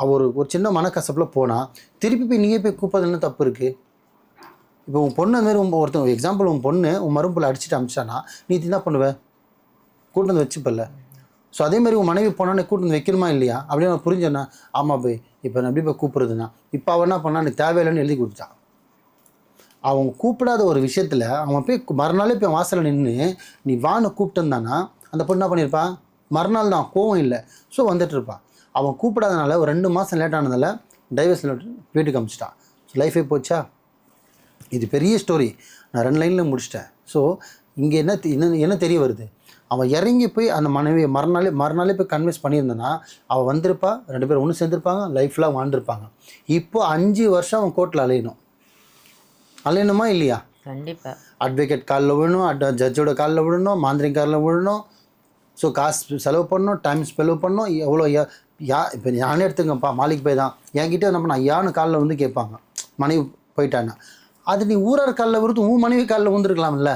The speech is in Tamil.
அவர் ஒரு ஒரு சின்ன மனக்கசப்பில் போனால் திருப்பி போய் நீயே போய் கூப்பது என்ன தப்பு இருக்குது இப்போ உன் பொண்ணு அந்த மாதிரி உன் ஒருத்தன் எக்ஸாம்பிள் உன் பொண்ணு உன் மரும்புல அடிச்சுட்டு அமிச்சானா நீ என்ன பண்ணுவ? கூட்டம் வந்து வச்சுப்பல்ல. ஸோ அதே மாதிரி உன் மனைவி போனோன்னே கூட்டம் வந்து வைக்கணுமா இல்லையா? அப்படின்னு நான் புரிஞ்சேன்னா ஆமாம் போய் இப்போ நான் எப்படி போய் கூப்பிடுறதுன்னா இப்போ அவன் என்ன பண்ணா நீ தேவையில்லைன்னு எழுதி கொடுத்தான் அவன் கூப்பிடாத ஒரு விஷயத்தில் அவன் போய் மறுநாளே போய் வாசலில் நின்று நீ வான்னு கூப்பிட்டுருந்தானா அந்த பொண்ணு என்ன பண்ணியிருப்பான் மறுநாள் தான் கோவம் இல்லை. ஸோ வந்துட்டு இருப்பான் அவன் கூப்பிடாதனால ஒரு ரெண்டு மாதம் லேட் ஆனதால டைவர்ஸ் வீட்டுக்கு அமிச்சிட்டான். ஸோ லைஃபே போச்சா? இது பெரிய ஸ்டோரி நான் ரெண்டு லைனில் முடிச்சிட்டேன். ஸோ இங்கே என்ன என்ன என்ன தெரிய வருது? அவன் இறங்கி போய் அந்த மனைவியை மறுநாளே மறுநாளே போய் கன்வின்ஸ் பண்ணியிருந்தானா அவள் வந்திருப்பா ரெண்டு பேரும் ஒன்று சேர்ந்துருப்பாங்க லைஃப்லாம் வாழ்ந்துருப்பாங்க. இப்போ அஞ்சு வருஷம் அவன் கோர்ட்டில் அலையணும். அலையணுமா இல்லையா? கண்டிப்பா. அட்வொகேட் காலில் விழணும் அட் ஜட்ஜோட காலில் விழணும் மாந்திரிக் காலில் விழணும் ஸோ காசு செலவு பண்ணோம் டைம் செலவு பண்ணோம் எவ்வளோ யா- யா இப்போ நானே எடுத்துக்கப்பா மாலிக் போய் தான். என்கிட்ட என்ன பண்ண ஐயான்னு காலில் வந்து கேட்பாங்க. மனைவி போயிட்டான்னா. அது நீ ஊரார் காலில் விருத்து உன் மனைவி காலில் வந்துருக்கலாம்ல